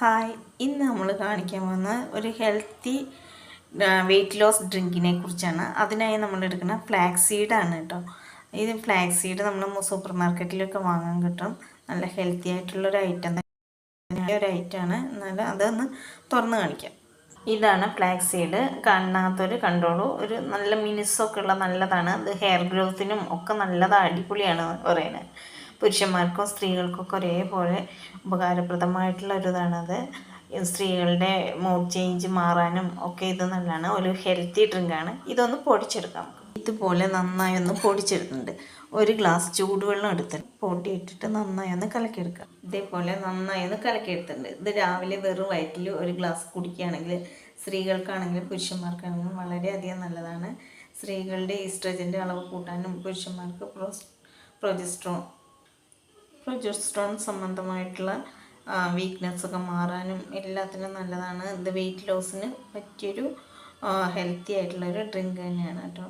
Hi. ഇന്ന് നമ്മൾ കാണിക്കാൻ പോകുന്ന ഒരു ഹെൽത്തി വെയിറ്റ് ലോസ് ഡ്രിങ്കിനെ കുറിച്ചാണ്. അതിനായി നമ്മൾ എടുക്കുന്ന ഫ്ലാക്സ് സീഡാണ് കേട്ടോ ഇത് ഫ്ലാക്സ് സീഡ് നമ്മൾ സൂപ്പർ മാർക്കറ്റിലൊക്കെ വാങ്ങാൻ കിട്ടും. നല്ല ഹെൽത്തി ആയിട്ടുള്ള ഒരു ഐറ്റം ഒരു ഐറ്റമാണ് എന്നാലും അതൊന്ന് തുറന്ന് കാണിക്കാം. ഇതാണ് ഫ്ലാക്സ് സീഡ് കണ്ടോളൂ. ഒരു നല്ല മിനുസൊക്കെ ഉള്ള നല്ലതാണ്. ഇത് ഹെയർ ഗ്രോത്തിനും ഒക്കെ നല്ലതാണ് അടിപൊളിയാണ് പറയുന്നത്. പുരുഷന്മാർക്കും സ്ത്രീകൾക്കൊക്കെ ഒരേപോലെ ഉപകാരപ്രദമായിട്ടുള്ള ഒരു ഇതാണത് സ്ത്രീകളുടെ മൂഡ് ചേഞ്ച് മാറാനും ഒക്കെ ഇത് നല്ലതാണ്. ഒരു ഹെൽത്തി ഡ്രിങ്കാണ് ഇതൊന്ന് പൊടിച്ചെടുക്കാം ഇതുപോലെ നന്നായി ഒന്ന് പൊടിച്ചെടുക്കുന്നുണ്ട് ഒരു ഗ്ലാസ് ചൂടുവെള്ളം എടുത്തിട്ട് പൊടിയിട്ടിട്ട് നന്നായി ഒന്ന് കലക്കിയെടുക്കുക ഇതേപോലെ നന്നായി ഒന്ന് കലക്കിയെടുത്തിട്ടുണ്ട്. ഇത് രാവിലെ വെറും വയറ്റിൽ ഒരു ഗ്ലാസ് കുടിക്കുകയാണെങ്കിൽ സ്ത്രീകൾക്കാണെങ്കിലും പുരുഷന്മാർക്കാണെങ്കിലും വളരെയധികം നല്ലതാണ്. സ്ത്രീകളുടെ ഈസ്ട്രജന്റെ അളവ് കൂട്ടാനും പുരുഷന്മാർക്ക് പ്രൊജസ്ട്രോൺ പ്രൊജസ്ട്രോൺ സംബന്ധമായിട്ടുള്ള വീക്ക്നെസ് ഒക്കെ മാറാനും എല്ലാത്തിനും നല്ലതാണ്. ഇത് വെയിറ്റ് ലോസിന് പറ്റിയൊരു ഹെൽത്തി ആയിട്ടുള്ളൊരു ഡ്രിങ്ക് തന്നെയാണ് കേട്ടോ.